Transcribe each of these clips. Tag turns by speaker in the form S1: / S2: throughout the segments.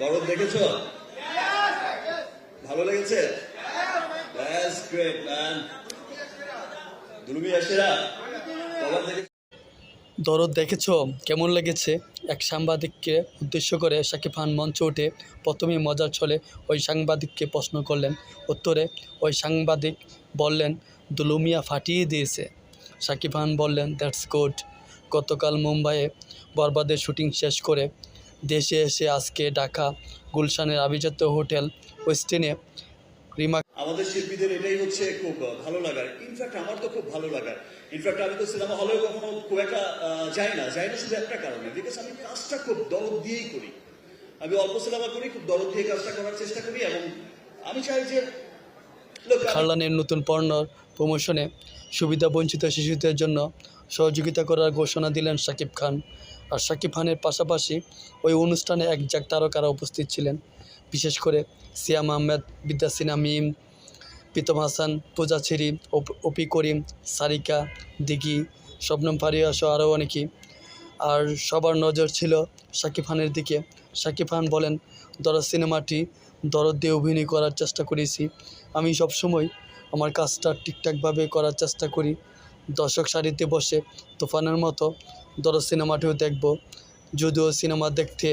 S1: দরদ দেখেছ? ভালো লেগেছে?
S2: দরদ দেখেছ? কেমন লেগেছে? এক সাংবাদিককে উদ্দেশ্য করে শাকিব খান মঞ্চে উঠে প্রথমেই মজার ছলে ওই সাংবাদিককে প্রশ্ন করলেন। উত্তরে ওই সাংবাদিক বললেন, দুলুমিয়া ফাটিয়ে দিয়েছে। শাকিব খান বললেন দ্যাটস গুড গতকাল মুম্বাইয়ে বরবাদের শুটিং শেষ করে দেশে এসে আজকে ঢাকা গুলশানের আভিজাত্য হোটেল ওয়েস্টিনে রিমা
S1: আমাদের শিল্পীদের এটাই হচ্ছে খুব ভালো লাগার। ইনফ্যাক্ট আমার তো খুব ভালো লাগার। ইনফ্যাক্ট আমি তো সিনেমা হলেও কখনো খুব একটা যাই না। যাই না শুধু একটা কারণে। বিকজ আমি কাজটা খুব দরদ দিয়েই করি। আমি অল্প সিনেমা করি খুব দরদ দিয়ে কাজটা করার চেষ্টা করি এবং আমি চাই যে
S2: খারলানের নতুন পণ্যর প্রমোশনে সুবিধাবঞ্চিত শিশুদের জন্য সহযোগিতা করার ঘোষণা দিলেন শাকিব খান। আর শাকিব খানের পাশাপাশি ওই অনুষ্ঠানে এক জাক তারকারা উপস্থিত ছিলেন। বিশেষ করে সিয়াম আহমেদ বিদ্যাসিনা মিম, প্রীতম হাসান, পূজা ছিরি অপি করিম, সারিকা, দিঘি, শবনম ফারিয়া সহ আরও অনেকেই। আর সবার নজর ছিল শাকিব খানের দিকে। শাকিব খান বলেন, দরদ সিনেমাটি দরদ দিয়ে অভিনয় করার চেষ্টা করেছি। আমি সবসময় আমার কাজটা ঠিকঠাকভাবে করার চেষ্টা করি। দর্শক সারিতে বসে তুফানের মতো দরদ সিনেমাটিও দেখব। যদিও সিনেমা দেখতে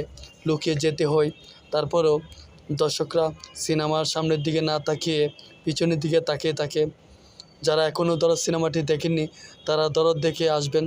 S2: লুকিয়ে যেতে হয়, তারপরেও দর্শকরা সিনেমার সামনের দিকে না তাকিয়ে পিছনের দিকে তাকিয়ে থাকে। যারা এখনও দরদ সিনেমাটি দেখেননি, তারা দরদ দেখে আসবেন।